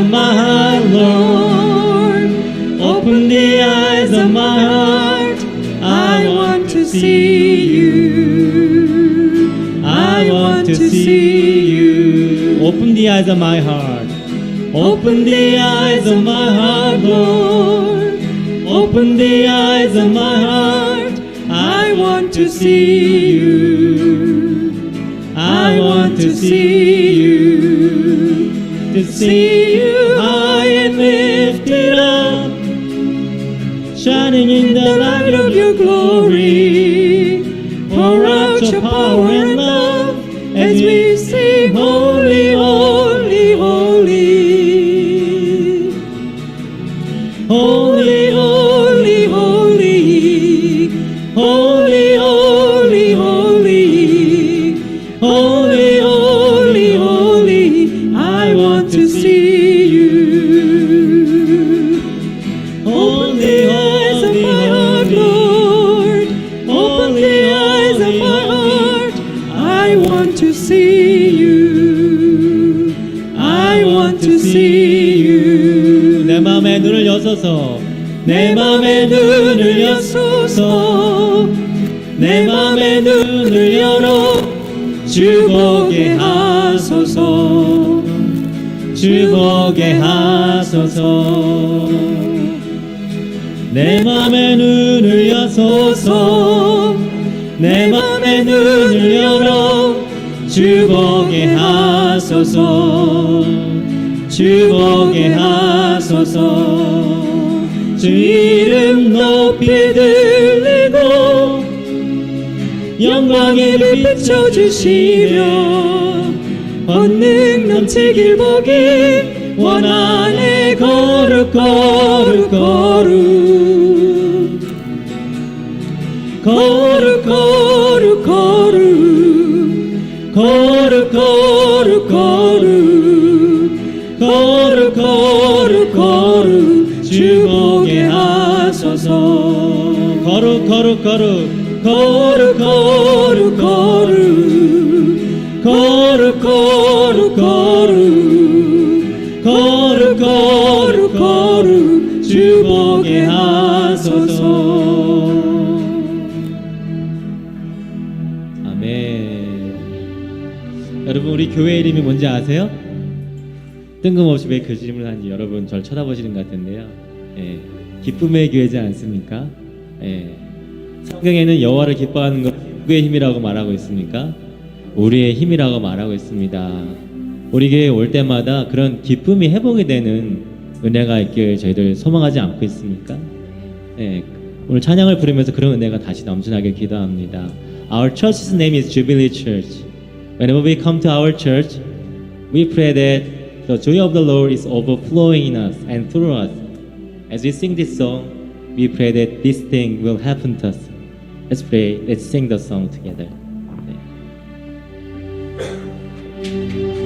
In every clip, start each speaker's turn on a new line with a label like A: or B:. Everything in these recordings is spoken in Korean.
A: of my heart, Lord. Open the eyes of my heart. I want to see you. I want to see you. Open the eyes of my heart. Open the eyes of my heart, Lord. Open the eyes of my heart. I want to see you. I want to see you. To see you high and lifted up shining in the light of your glory. Pour out your power and love as we sing, Holy, Holy, Holy. Holy, 여소서. 내 마음의 눈을 여소서. 내 마음의 눈을 열어 주 보게 하소서. 주 보게 하소서. 내 맘의 눈을 여소서 내 맘의 눈을 열어 주 보게 하소서 주 보게 하소서 주 이름 높이 들리고 영광의 를 비춰주시며 권능 넘치길 보기 원하네 거룩 거룩 거룩. 거룩 거룩 거룩. 거룩 거룩 거룩 거룩 거룩 거룩 거룩 거룩 거룩 거룩 거룩 거룩 거룩 거룩 주 보게 하소서. 아멘. 여러분 우리 교회 이름이 뭔지 아세요? 뜬금없이 왜 그 질문을 하는지 여러분 절 쳐다보시는 것 같은데요. 예, 기쁨의 교회지 않습니까? 예, 성경에는 여호와를 기뻐하는 것 누구의 힘이라고 말하고 있습니까? 우리의 힘이라고 말하고 있습니다. 우리 교회 올 때마다 그런 기쁨이 회복이 되는 은혜가 있길 저희들 소망하지 않고 있습니까? 네, 오늘 찬양을 부르면서 그런 은혜가 다시 넘쳐나길 기도합니다. Our church's name is Jubilee Church. Whenever we come to our church, we pray that the joy of the Lord is overflowing in us and through us. As we sing this song, we pray that this thing will happen to us. Let's pray. Let's sing the song together. 네.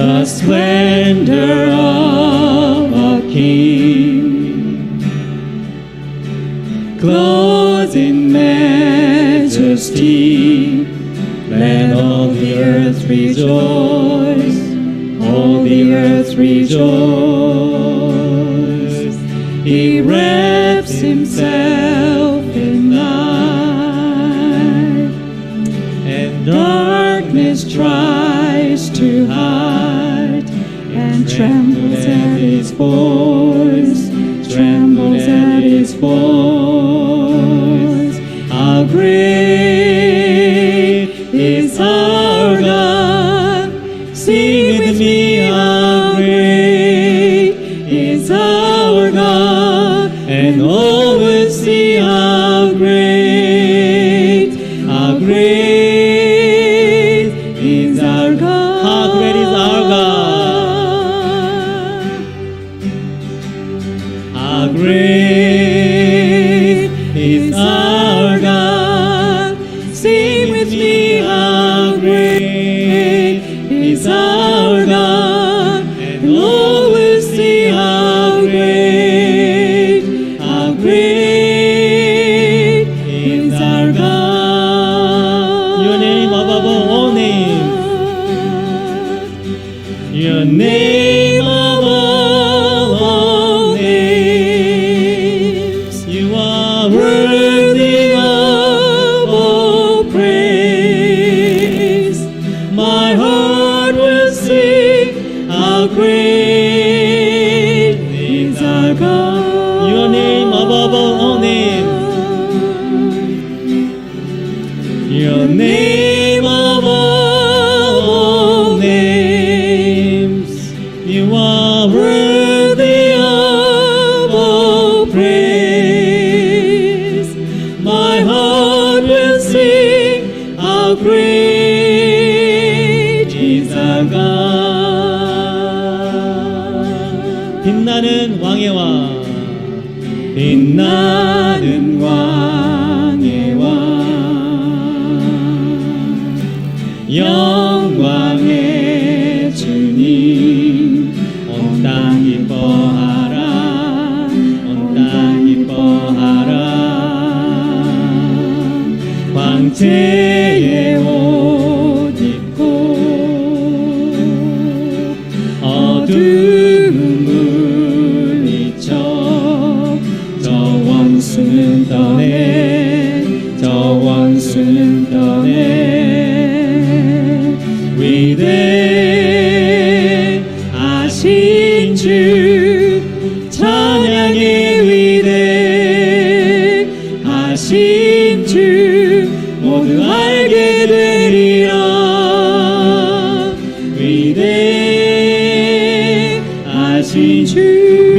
A: The splendor of a king, clothed in majesty. Let all the earth rejoice, all the earth rejoice. He wraps for Lord God, and Lord.
B: Your name
A: of all
B: names, you are
A: worthy of all praise. My heart will sing how great is our God.
B: 빛나는 왕의 왕,
A: 빛나는 왕. 영광의 주님 온 땅 기뻐하라 온 땅 기뻐하라. 광채의 爱情去。